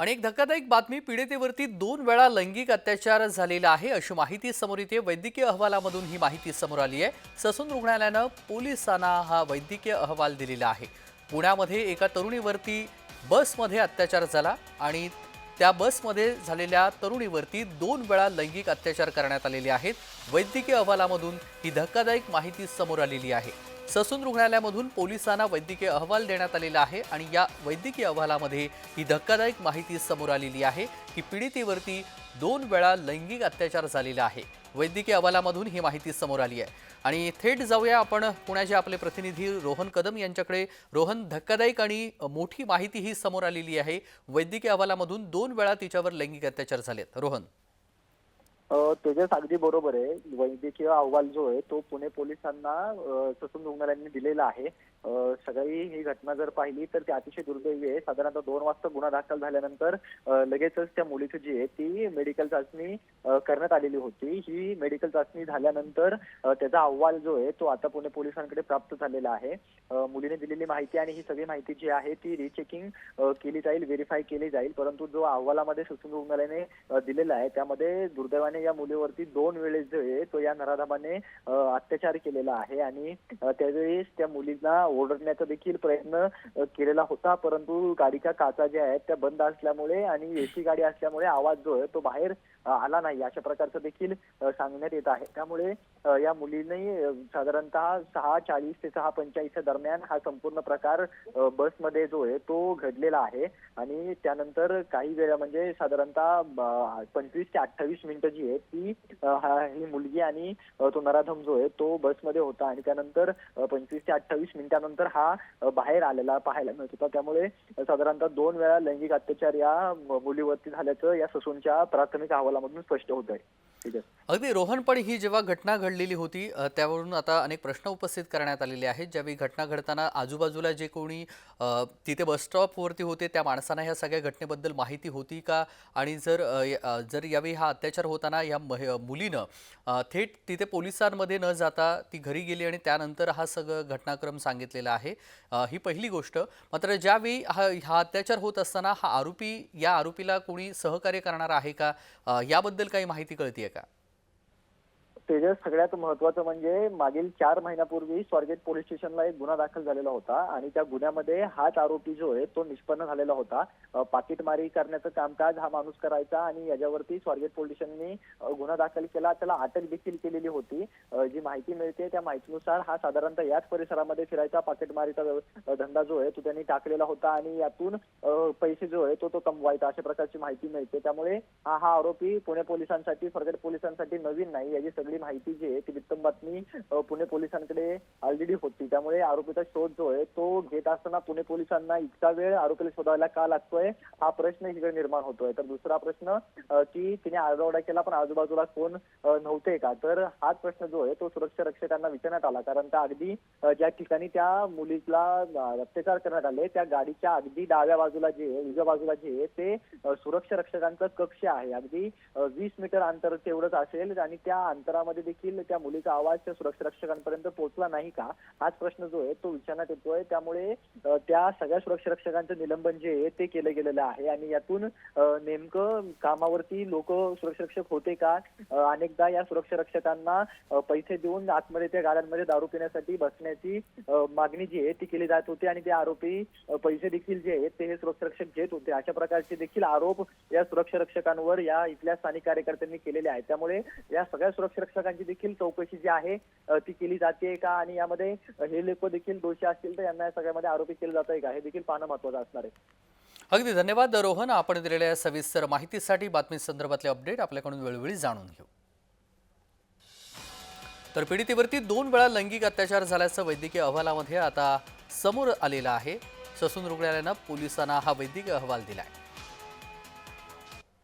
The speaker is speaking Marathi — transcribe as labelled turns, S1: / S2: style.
S1: आणि एक धक्कादायक बातमी पीडितेवरती दोन वेळा लैंगिक अत्याचार झालेला आहे अशी माहिती समोर येते. वैद्यकीय अहवालामधून ही माहिती समोर आली आहे. ससून रुग्णालयानं पोलिसांना हा वैद्यकीय अहवाल दिलेला आहे. पुण्यामध्ये एका तरुणीवरती बसमध्ये अत्याचार झाला आणि त्या बसमध्ये झालेल्या तरुणीवरती दोन वेळा लैंगिक अत्याचार करण्यात आलेले आहेत. वैद्यकीय अहवालामधून ही धक्कादायक माहिती समोर आलेली आहे. ससून रुग्णालयामधून पोलिसांना वैद्यकीय अहवाल देण्यात आलेला आहे आणि या वैद्यकीय अहवालामध्ये ही धक्कादायक माहिती समोर आलेली आहे की पीडितेवरती दोन वेळा लैंगिक अत्याचार झालेला आहे. वैद्यकीय अहवालामधून ही माहिती समोर आली आहे. आणि थेट जाऊया आपण पुण्याचे आपले प्रतिनिधी रोहन कदम यांच्याकडे. रोहन धक्कादायक आणि मोठी माहिती ही समोर आलेली आहे. वैद्यकीय अहवालामधून दोन वेळा तिच्यावर लैंगिक अत्याचार झालेत. रोहन.
S2: अ, तेजस अगदी बरोबर आहे. वैद्यकीय अहवाल जो आहे तो पुणे पोलिसांना ससून रुग्णालयांनी दिलेला आहे. सगळी ही घटना जर पाहिली तर ती अतिशय दुर्दैवी आहे. साधारणतः दोन वाजता गुन्हा दाखल झाल्यानंतर लगेचच त्या मुलीची जी आहे ती मेडिकल चाचणी करण्यात आलेली होती. ही मेडिकल चाचणी झाल्यानंतर त्याचा अहवाल जो आहे तो आता पुणे पोलिसांकडे प्राप्त झालेला आहे. मुलीने दिलेली माहिती आणि ही सगळी माहिती जी आहे ती रिचेकिंग केली जाईल व्हेरीफाय केली जाईल. परंतु जो अहवालामध्ये ससून रुग्णालयाने दिलेला आहे त्यामध्ये दुर्दैवाने या मुलीवरती दोन वेळेस जो आहे तो या नराधमाने अत्याचार केलेला आहे आणि त्यावेळेस त्या मुलीला ओरडण्याचा देखील प्रयत्न केलेला होता. परंतु गाडीच्या काचा ज्या आहेत त्या बंद असल्यामुळे आणि एसी गाडी असल्यामुळे आवाज जो आहे तो बाहेर आला नाही. अशा प्रकारचं देखील सांगण्यात येत आहे. त्यामुळे या मुलीने साधारणतः सहा चाळीस ते सहा पंचाळीसच्या दरम्यान हा संपूर्ण प्रकार बसमध्ये जो आहे तो घडलेला आहे. आणि त्यानंतर काही वेळा म्हणजे साधारणतः पंचवीस ते अठ्ठावीस मिनिटं जी आहे. ती हा- ही मुलगी आणि तो नराधम जो आहे तो बसमध्ये होता आणि त्यानंतर पंचवीस ते अठ्ठावीस मिनिटानंतर हा बाहेर आलेला पाहायला मिळत होता. त्यामुळे साधारणतः दोन वेळा लैंगिक अत्याचार या मुलीवरती झाल्याचं या ससूनच्या प्राथमिक अहवालामधून स्पष्ट होत आहे.
S1: अगदी रोहन पण ही जेव्हा घटना घडलेली होती त्यावरून आता अनेक प्रश्न उपस्थित करण्यात आलेले आहेत. ज्यावेळी घटना घडताना आजूबाजूला जे कोणी तिथे बसस्टॉपवरती होते त्या माणसांना ह्या सगळ्या घटनेबद्दल माहिती होती का? आणि जर जर यावेळी हा अत्याचार होताना या मह- मुलीनं थेट तिथे पोलिसांमध्ये न जाता ती घरी गेली आणि त्यानंतर हा सगळं घटनाक्रम सांगितलेला आहे. ही पहिली गोष्ट. मात्र ज्यावेळी हा हा अत्याचार होत असताना हा आरोपी या आरोपीला कोणी सहकार्य करणार आहे का? याबद्दल काही माहिती कळतीये का?
S2: तेजस सगळ्यात महत्वाचं म्हणजे मागील चार महिन्यापूर्वी स्वारगेट पोलीस स्टेशनला एक गुन्हा दाखल झालेला होता आणि त्या गुन्ह्यामध्ये हाच आरोपी जो आहे तो निष्पन्न झालेला होता. पाकिटमारी करण्याचं कामकाज हा माणूस करायचा आणि याच्यावरती स्वारगेट पोलीस स्टेशननी गुन्हा दाखल केला. त्याला अटक देखील केलेली होती. जी माहिती मिळते त्या माहितीनुसार हा साधारणतः याच परिसरामध्ये फिरायचा. पाकिटमारीचा धंदा जो आहे तो त्यांनी टाकलेला होता आणि यातून पैसे जो आहे तो तो कमवायचा अशा प्रकारची माहिती मिळते. त्यामुळे हा हा आरोपी पुणे पोलिसांसाठी स्वारगेट पोलिसांसाठी नवीन नाही. याची सगळी माहिती जी आहे ती वित्तम बातमी पुणे पोलिसांकडे ऑलरेडी होती. त्यामुळे आरोपीचा शोध जो आहे तो घेत असताना पुणे पोलिसांना इतका वेळ आरोपीला शोधायला का लागतोय हा प्रश्न इकडे निर्माण होतोय. तर दुसरा प्रश्न की तिने आरडाओरडा केला पण आजूबाजूला कोण नव्हते का? तर हाच प्रश्न जो आहे तो सुरक्षा रक्षकांना विचारण्यात आला. कारण त्या अगदी ज्या ठिकाणी त्या मुलीला अत्याचार करण्यात आले त्या गाडीच्या अगदी डाव्या बाजूला जे आहे उजव्या बाजूला जे आहे ते सुरक्षा रक्षकांचं कक्ष आहे. अगदी वीस मीटर अंतर तेवढंच असेल आणि त्या अंतरामध्ये देखील त्या मुलीचा आवाज त्या सुरक्षा रक्षकांपर्यंत पोहोचला नाही का? हाच प्रश्न जो आहे तो विचारण्यात येतोय. त्यामुळे त्या सगळ्या सुरक्षा रक्षकांचं निलंबन जे आहे ते केलं गेलेलं आहे. आणि यातून नेमकं कामावरती लोक सुरक्षा रक्षक होते का? अनेकदा या सुरक्षा रक्षकांना पैसे देऊन आतमध्ये त्या गाड्यांमध्ये दारू पिण्यासाठी बसण्याची मागणी जी आहे ती केली जात होती. आणि ते आरोपी पैसे देखील जे आहेत ते हे सुरक्षा रक्षक घेत होते. अशा प्रकारचे देखील आरोप या सुरक्षा रक्षकांवर या इथल्या स्थानिक कार्यकर्त्यांनी केलेले आहेत. त्यामुळे या सगळ्या सुरक्षा रक्षकांची देखील चौकशी जी आहे ती केली जाते का? आणि यामध्ये हे लोक देखील दोषी असतील तर यांना या सगळ्यामध्ये आरोपी केलं जात आहे का? हे देखील पाहणं महत्वाचं असणार आहे.
S1: अगदी धन्यवाद. रोहन आपण दिलेल्या सविस्तर माहितीसाठी बातमी संदर्भातले अपडेट आपल्याकडून वेळोवेळी जाणून घेऊ. तर पीडितेवरती दोन वेळा लैंगिक अत्याचार झाल्याचं वैद्यकीय अहवालामध्ये आता समोर आलेलं आहे. ससून रुग्णालयानं पोलिसांना हा वैद्यकीय अहवाल दिला आहे